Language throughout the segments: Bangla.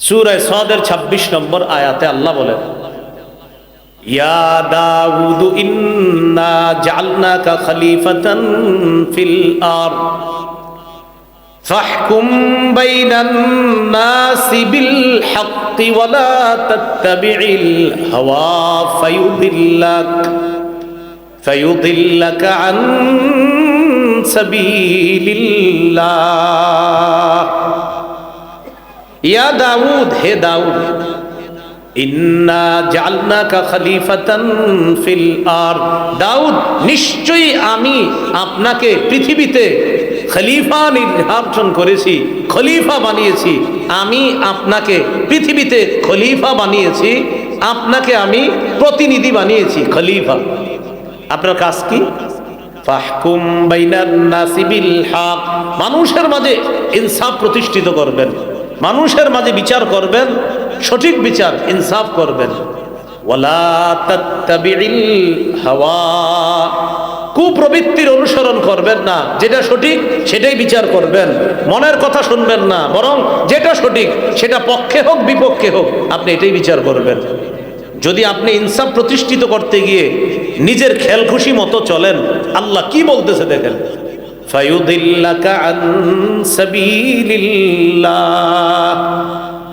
সুরায় সদের ২৬ নম্বর আয়াতে আল্লাহ বলেন ইয়া দাউদ ইন্না জাআলনাকা খলিফাতান ফিল আরদ فاحكم بين الناس بالحق ولا تتبع الهوى فيضلك فيضلك عن سبيل الله ইয়া দাউদ, হে দাউদ, ইন্না আর দাউদ, নিশ্চয়ই আমি আপনাকে পৃথিবীতে খলিফা করেছি, খলিফা বানিয়েছি। আমি আপনাকে পৃথিবীতে খলিফা বানিয়েছি, আপনাকে আমি প্রতিনিধি বানিয়েছি, খলিফা। আপনার কাজ কি? মানুষের মাঝে ইনসাফ প্রতিষ্ঠিত করবেন। মানুষের মাঝে বিচার করবেন, সঠিক বিচার, ইনসাফ করবেন। হাওয়া। কুপ্রবৃত্তির অনুসরণ করবেন না, যেটা সঠিক সেটাই বিচার করবেন। মনের কথা শুনবেন না, বরং যেটা সঠিক সেটা পক্ষে হোক, বিপক্ষে হোক, আপনি এটাই বিচার করবেন। যদি আপনি ইনসাফ প্রতিষ্ঠিত করতে গিয়ে নিজের খেল খুশি মতো চলেন, আল্লাহ কি বলতেছে দেখেন?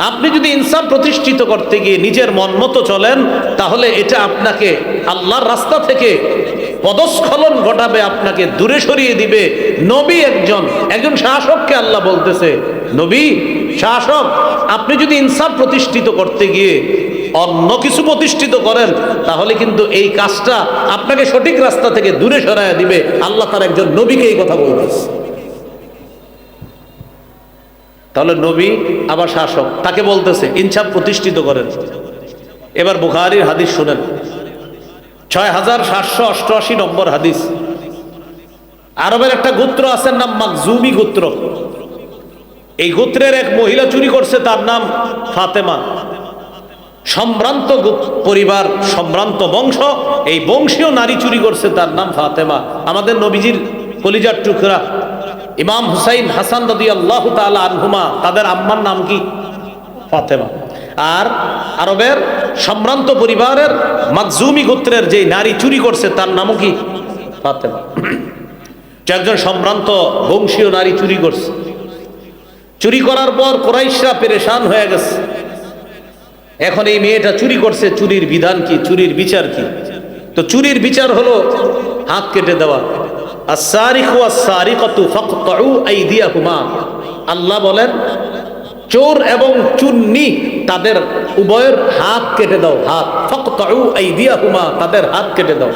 আপনি যদি ইনসাফ প্রতিষ্ঠিত করতে গিয়ে নিজের মন মতো চলেন, তাহলে এটা আপনাকে আল্লাহর রাস্তা থেকে পদস্খলন ঘটাবে, আপনাকে দূরে সরিয়ে দিবে। নবী একজন একজন শাসককে আল্লাহ বলতেছে, নবী, শাসক, আপনি যদি ইনসাফ প্রতিষ্ঠিত করতে গিয়ে অন্য কিছু প্রতিষ্ঠিত করেন, তাহলে কিন্তু এই কাজটা আপনাকে সঠিক রাস্তা থেকে দূরে সরাইয়া দিবে। আল্লাহ তার একজন নবীকে এই কথা বলতেছে। তাহলে নবী আবার শাসক, তাকে বলতেছে, ইনসাফ প্রতিষ্ঠিত করেন। এবার বুখারির হাদিস শুনেন। ছয় হাজার সাতশো অষ্টআশি নম্বর হাদিস। আরবের একটা গোত্র আছে, নাম মাকজুমি গোত্র। এই গোত্রের এক মহিলা চুরি করছে, তার নাম ফাতেমা। সম্ভ্রান্ত পরিবার, সম্ভ্রান্ত বংশ, এই বংশীয় নারী চুরি করছে তার নাম ফাতেমা। আমাদের নবীজির কলিজার টুকরা। ইমাম হুসাইন হাসান দাদি আল্লাহ তালা আনহুমা, তাদের আম্মার নাম কি? ফাতেমা। আর আরবের সম্ভ্রান্ত পরিবারের মাকজুমি গোত্রের যে নারী চুরি করছে, তার নামও কি? ফাতেমা। একজন সম্ভ্রান্ত বংশীয় নারী চুরি করছে। চুরি করার পর কোরাইশরা পেরেশান হয়ে গেছে। এখন এই মেয়েটা চুরি করছে, চুরির বিধান কি, চুরির বিচার কি? তো চুরির বিচার হলো হাত কেটে দেওয়া। আল্লাহ বলেন, চোর এবং চুন্নি তাদের উভয়ের হাত কেটে দাও, হাত। আইদিয়াহুমা, তাদের হাত কেটে দাও।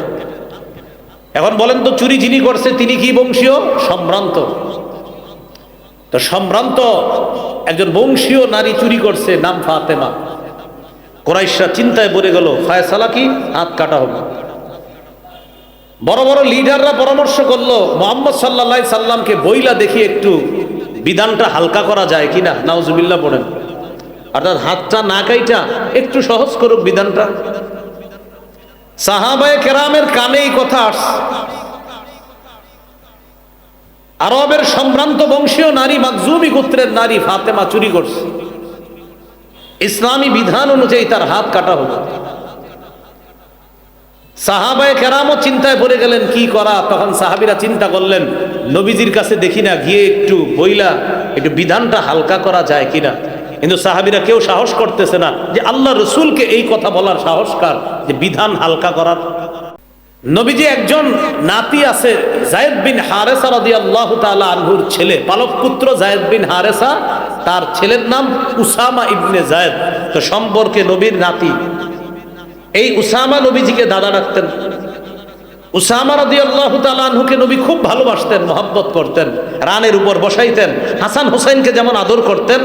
এখন বলেন তো, চুরি যিনি করছে, তিনি কি বংশীয়? সম্ভ্রান্ত। তো সম্ভ্রান্ত একজন বংশীয় নারী চুরি করছে, নাম ফাতেমা। কোরাইশরা চিন্তায় পড়ে গেল, ফায়সালা কি? হাত কাটা হবে বড় বড় লিডাররা পরামর্শ করল, মোহাম্মদ সাল্লাহ সাল্লামকে বইলা দেখি একটু বিধানটা হালকা করা যায় কিনা? নাউজুবিল্লাহ পড়েন। অর্থাৎ হাতটা না কাইটা, একটু সহজ করুক বিধানটা। সাহাবায়ে কেরামের কানে এই কথা আসছে আরবের সম্ভ্রান্ত বংশীয় নারী, মাকজুমি গোত্রের নারী ফাতেমা চুরি করছে। ইসলামী বিধান অনুযায়ী তার হাত কাটা হলো। সাহাবায় কেরামও চিন্তায় পড়ে গেলেন, কি করা? তখন সাহাবিরা চিন্তা করলেন, নবীজির কাছে দেখি না, গিয়ে একটু বইলা, একটু বিধানটা হালকা করা যায় কিনা? কিন্তু সাহাবিরা কেউ সাহস করতেছে না যে আল্লাহ রসুলকে এই কথা বলার সাহস কার? যে বিধান হালকা করার। নবীজি একজন নাতি আছে, জায়দ বিন হারেসা রাদি আল্লাহ আনহুর ছেলে পালক পুত্র জায়দ বিন হারেসা, তার ছেলের নাম উসামা ইবনে জায়দ। তো সম্পর্কে নবীর নাতি। এই উসামা নবীজিকে দাদা ডাকতেন। উসামা রাদি আল্লাহ আনহুকে নবী খুব ভালোবাসতেন, মহব্বত করতেন, রানের উপর বসাইতেন। হাসান হুসাইনকে যেমন আদর করতেন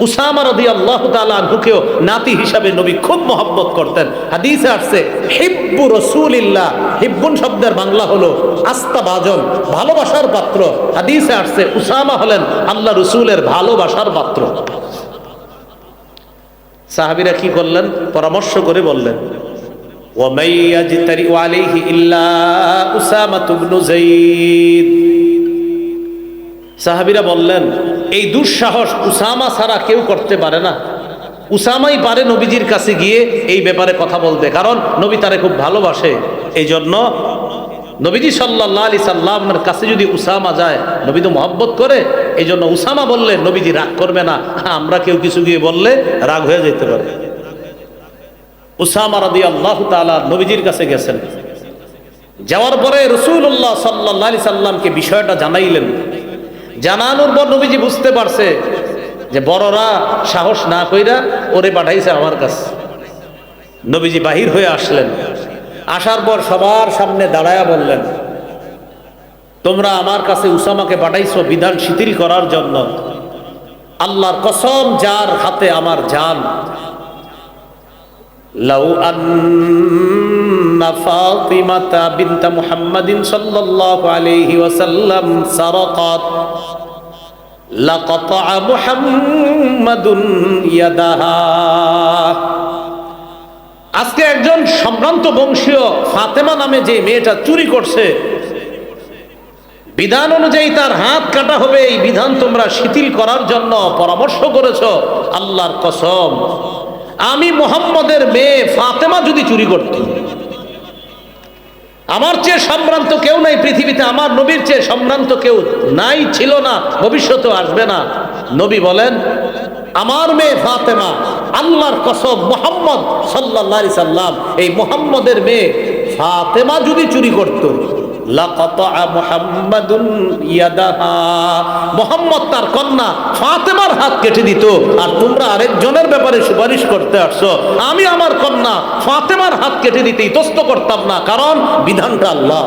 উসামা রদি আল্লাহ তালুকেও নাতি হিসাবে নবী খুব মহব্বত করতেন। হাদিসে আসছে, হিব্বু রসুলিল্লাহ। হিব্বুন শব্দের বাংলা হলো আস্তা বাজন ভালোবাসার পাত্র। হাদিসে আসছে, উসামা হলেন আল্লাহ রসুলের ভালোবাসার পাত্র। সাহাবিরা কি করলেন? পরামর্শ করে বললেন সাহাবিরা বললেন এই দুঃসাহস উসামা ছাড়া কেউ করতে পারে না। উসামাই পারে নবীজির কাছে গিয়ে এই ব্যাপারে কথা বলতে, কারণ নবী তারে খুব ভালোবাসে। এই জন্য নবীজি সাল্লাহ আলি সাল্লামের কাছে যদি উসামা যায়, নবী তো মহব্বত করে। এই জন্য উসামা বললে, নবীজি রাগ করবে না, আমরা কেউ কিছু গিয়ে বললে রাগ হয়ে যেতে পারে। উসামা রাদি আল্লাহ তালা নবীজির কাছে গেছেন। যাওয়ার পরে রসুল্লাহ সাল্লাহ সাল্লামকে বিষয়টা জানাইলেন। জানানোর পর নবীজি বুঝতে পারছে যে বড়রা সাহস না কইরা ওরে পাঠাইছে আমার কাছে। নবীজি বাহির হয়ে আসলেন। আসার পর সবার সামনে দাঁড়ায়া বললেন, তোমরা আমার কাছে উসামাকে পাঠাইছো বিধান শিথিল করার জন্য। আল্লাহর কসম, যার হাতে আমার জান। লাউ আন্না আজকে একজন সম্ভ্রান্ত বংশীয় ফাতেমা নামে যে মেয়েটা চুরি করছে, বিধান অনুযায়ী তার হাত কাটা হবে, এই বিধান তোমরা শিথিল করার জন্য পরামর্শ করেছ, আল্লাহর কসম। আমি মোহাম্মদের মেয়ে ফাতেমা যদি চুরি করত আমার চেয়ে সম্ভ্রান্ত কেউ নাই পৃথিবীতে, আমার নবীর চেয়ে সম্ভ্রান্ত কেউ নাই, ছিল না, ভবিষ্যতেও আসবে না। নবী বলেন, আমার মেয়ে ফাতেমা, আল্লাহর কসব মোহাম্মদ সাল্লাহ সাল্লাম, এই মোহাম্মদের মেয়ে ফাতেমা যদি চুরি করত মোহাম্মদ তার কন্যা ফাতেমার হাত কেটে দিত, আর তোমরা আরেকজনের ব্যাপারে সুপারিশ করতে আসছো। আমি আমার কন্যা ফাতেমার হাত কেটে দিতে ইতস্ত করতাম না, কারণ বিধানটা আল্লাহ।